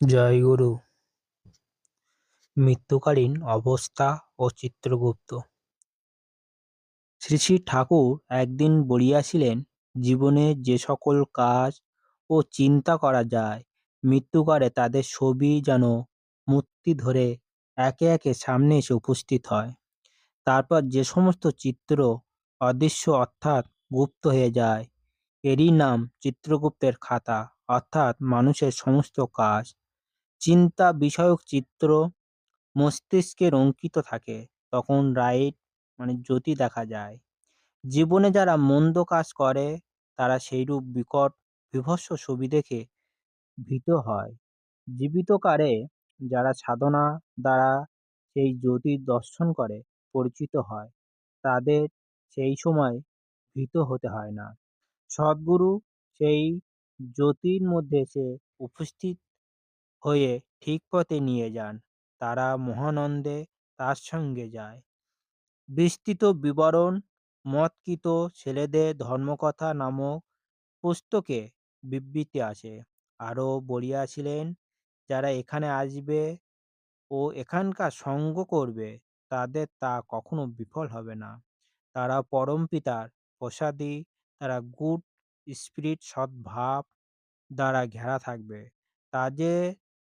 জয়গুরু মৃত্যুকালীন অবস্থা ও চিত্রগুপ্ত। শ্রী শ্রী ঠাকুর একদিন বলিয়াছিলেন, জীবনে যে সকল কাজ ও চিন্তা করা যায়, মৃত্যুকালে তাদের ছবি যেন মূর্তি ধরে একে একে সামনে এসে উপস্থিত হয়। তারপর যে সমস্ত চিত্র অদৃশ্য অর্থাৎ গুপ্ত হয়ে যায়, এরই নাম চিত্রগুপ্তের খাতা, অর্থাৎ মানুষের সমস্ত কাজ চিন্তা বিষয়ক চিত্র মস্তিষ্কের অঙ্কিত থাকে। তখন রাইট মানে জ্যোতি দেখা যায়। জীবনে যারা মন্দ কাজ করে, তারা সেইরূপ বিকট, বিভৎস ছবি দেখে ভীত হয়। জীবিতকালে যারা সাধনা দ্বারা সেই জ্যোতির দর্শন করে, পরিচিত হয়, তাদের সেই সময় ভীত হতে হয় না। সদ্গুরু সেই জ্যোতির মধ্যে সে উপস্থিত হয়ে ঠিক পথে নিয়ে যান। তারা মহানন্দে তার সঙ্গে যায়। বিস্তৃত বিবরণ, মতকৃত ছেলেদের ধর্মকথা নামক পুস্তকে বিবৃতি আছে আরও বলিয়াছিলেন যারা এখানে আসবে ও এখানকার সঙ্গ করবে, তাদের তা কখনো বিফল হবে না। তারা পরম পিতার প্রসাদী, তারা গুড স্পিরিট, সদ্ভাব দ্বারা ঘেরা থাকবে। তাদের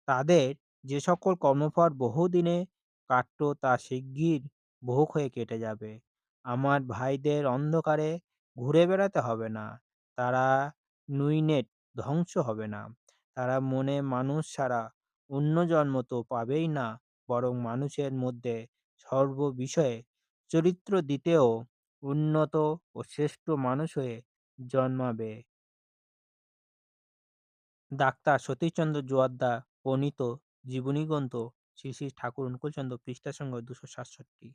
তাদের যে সকল কর্মফল বহুদিনে কাটত, তা শিগগির বহু হয়ে কেটে যাবে। আমার ভাইদের অন্ধকারে ঘুরে বেড়াতে হবে না। তারা নুইনেট ধ্বংস হবে না। তারা মনে মানুষ ছাড়া অন্য জন্ম তো পাবেই না, বরং মানুষের মধ্যে সর্ব বিষয়ে চরিত্র দিতেও উন্নত ও শ্রেষ্ঠ মানুষ হয়ে জন্মাবে। ডাক্তার সতীশচন্দ্র জোয়ারদা প্রণীত জীবনীগ্রন্থ শ্রী শ্রী ঠাকুর অনুকূলচন্দ্র পৃষ্ঠা সংখ্যা দুশো সাতষট্টি।